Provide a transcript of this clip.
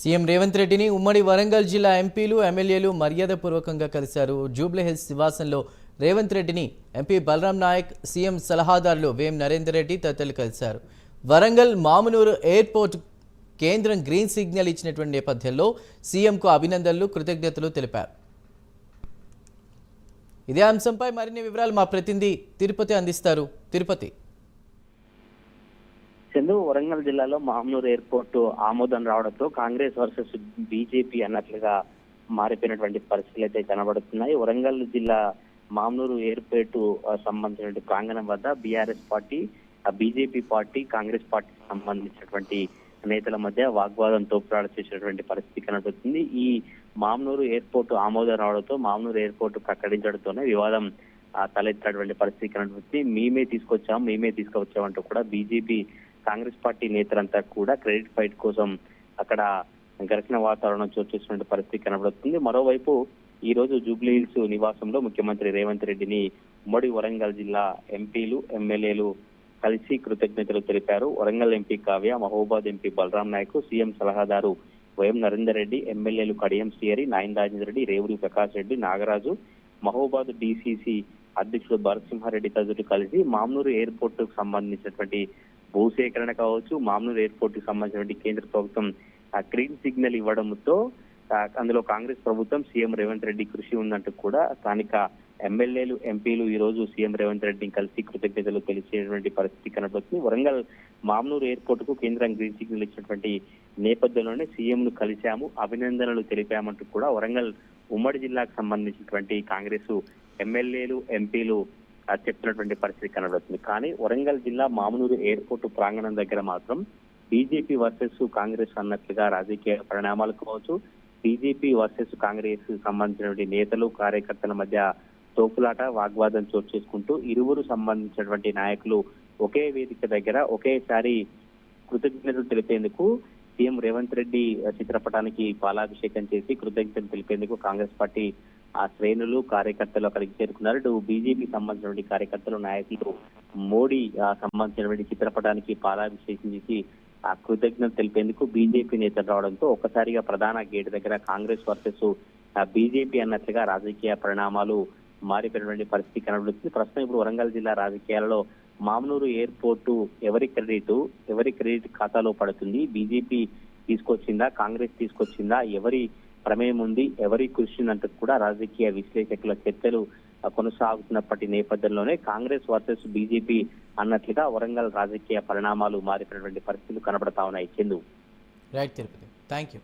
CM Revanth రెడ్డిని ఉమ్మడి వరంగల్ జిల్లా ఎంపీలు ఎమ్మెల్యేలు మర్యాదపూర్వకంగా కలిశారు. జూబ్లీహిల్స్ నివాసంలో రేవంత్ రెడ్డిని ఎంపీ బలరాం నాయక్ సీఎం సలహాదారులు వేం నరేందర్ రెడ్డి తదితరులు కలిశారు. వరంగల్ మామునూరు ఎయిర్పోర్ట్ కేంద్రం గ్రీన్ సిగ్నల్ ఇచ్చినటువంటి నేపథ్యంలో సీఎంకు అభినందనలు కృతజ్ఞతలు తెలిపారు. ఇదే అంశంపై మరిన్ని వివరాలు మా ప్రతినిధి తిరుపతి అందిస్తారు. తిరుపతి. చందు వరంగల్ జిల్లాలో మామనూరు ఎయిర్పోర్ట్ ఆమోదం రావడంతో కాంగ్రెస్ వర్సెస్ బీజేపీ అన్నట్లుగా మారిపోయినటువంటి పరిస్థితులు అయితే కనబడుతున్నాయి. వరంగల్ జిల్లా మామనూరు ఎయిర్పోర్ట్ సంబంధించిన సంబంధించినటువంటి ప్రాంగణం వద్ద BRS party BJP party Congress పార్టీకి సంబంధించినటువంటి నేతల మధ్య వాగ్వాదం తోపురాడు చేసినటువంటి పరిస్థితి కనబడుతుంది. ఈ మామనూరు ఎయిర్పోర్ట్ ఆమోదం రావడంతో మామనూరు ఎయిర్పోర్ట్ ప్రకటించడంతోనే వివాదం తలెత్తినటువంటి పరిస్థితి కనబడుతుంది. మేమే తీసుకొచ్చాం మేమే తీసుకొచ్చామంటూ కూడా బీజేపీ కాంగ్రెస్ పార్టీ నేతలంతా కూడా క్రెడిట్ ఫైట్ కోసం అక్కడ ఘర్షణ వాతావరణం చోటు చేసుకున్న పరిస్థితి కనబడుతుంది. మరోవైపు ఈ రోజు జూబ్లీ హిల్స్ నివాసంలో ముఖ్యమంత్రి రేవంత్ రెడ్డిని ఉమ్మడి వరంగల్ జిల్లా ఎంపీలు ఎమ్మెల్యేలు కలిసి కృతజ్ఞతలు తెలిపారు. Warangal MP Kavya Mahabubabad MP Balaram Naik CM సలహాదారు వైఎం నరేందర్ రెడ్డి ఎమ్మెల్యేలు కడియం శ్రీహరి నాయన్ రాజేందర్ రెడ్డి రేవూరి ప్రకాష్ రెడ్డి నాగరాజు మహబూబాద్ డీసీసీ అధ్యక్షుడు భరసింహారెడ్డి తదితరులు కలిసి మామనూరు ఎయిర్పోర్ట్కు సంబంధించినటువంటి భూసేకరణ కావచ్చు మామూలు ఎయిర్పోర్ట్కు సంబంధించినటువంటి కేంద్ర ప్రభుత్వం గ్రీన్ సిగ్నల్ ఇవ్వడంతో అందులో కాంగ్రెస్ ప్రభుత్వం సీఎం రేవంత్ రెడ్డి కృషి ఉందంటూ కూడా స్థానిక ఎమ్మెల్యేలు ఎంపీలు ఈ రోజు సీఎం రేవంత్ రెడ్డిని కలిసి కృతజ్ఞతలు తెలిసేటువంటి పరిస్థితి కనబడుతుంది వరంగల్ మామనూరు ఎయిర్పోర్ట్కు కేంద్రం గ్రీన్ సిగ్నల్ ఇచ్చినటువంటి నేపథ్యంలోనే సీఎం ను కలిశాము అభినందనలు తెలిపామంటూ కూడా వరంగల్ ఉమ్మడి జిల్లాకు సంబంధించినటువంటి కాంగ్రెస్ ఎమ్మెల్యేలు ఎంపీలు చెప్తున్నటువంటి పరిస్థితి కనబడుతుంది. కానీ వరంగల్ జిల్లా మామనూరు ఎయిర్పోర్ట్ ప్రాంగణం దగ్గర మాత్రం బీజేపీ వర్సెస్ కాంగ్రెస్ అన్నట్లుగా రాజకీయ పరిణామాలు కావచ్చు బీజేపీ వర్సెస్ కాంగ్రెస్ సంబంధించినటువంటి నేతలు కార్యకర్తల మధ్య తోపులాట వాగ్వాదం చోటు చేసుకుంటూ ఇరువురు సంబంధించినటువంటి నాయకులు ఒకే వేదిక దగ్గర ఒకేసారి కృతజ్ఞతలు తెలిపేందుకు సీఎం రేవంత్ రెడ్డి చిత్రపటానికి పాలాభిషేకం చేసి కృతజ్ఞతలు తెలిపేందుకు కాంగ్రెస్ పార్టీ ఆ శ్రేణులు కార్యకర్తలు అక్కడికి చేరుకున్నారు. ఇటు బీజేపీ సంబంధించినటువంటి కార్యకర్తలు నాయకులు మోడీ ఆ, సంబంధించినటువంటి చిత్రపటానికి పాలాభిషేకం చేసి ఆ కృతజ్ఞత తెలిపేందుకు బీజేపీ నేతలు రావడంతో ఒక్కసారిగా ప్రధాన గేట్ దగ్గర కాంగ్రెస్ వర్సెస్ బీజేపీ అన్నట్లుగా రాజకీయ పరిణామాలు మారిపోయినటువంటి పరిస్థితి కనబడుతుంది. ప్రస్తుతం ఇప్పుడు వరంగల్ జిల్లా రాజకీయాలలో మామనూరు ఎయిర్పోర్టు ఎవరి క్రెడిట్ ఎవరి క్రెడిట్ ఖాతాలో పడుతుంది? బీజేపీ తీసుకొచ్చిందా? కాంగ్రెస్ తీసుకొచ్చిందా? ఎవరి ప్రమేయం ఉంది. ఎవరి కృషి కూడా రాజకీయ విశ్లేషకుల చర్చలు కొనసాగుతున్నప్పటి నేపథ్యంలోనే కాంగ్రెస్ వర్సెస్ బీజేపీ అన్నట్లుగా వరంగల్ రాజకీయ పరిణామాలు మారిపోయినటువంటి పరిస్థితులు కనబడతా ఉన్నాయి. Chandu. Right Tirupati thank you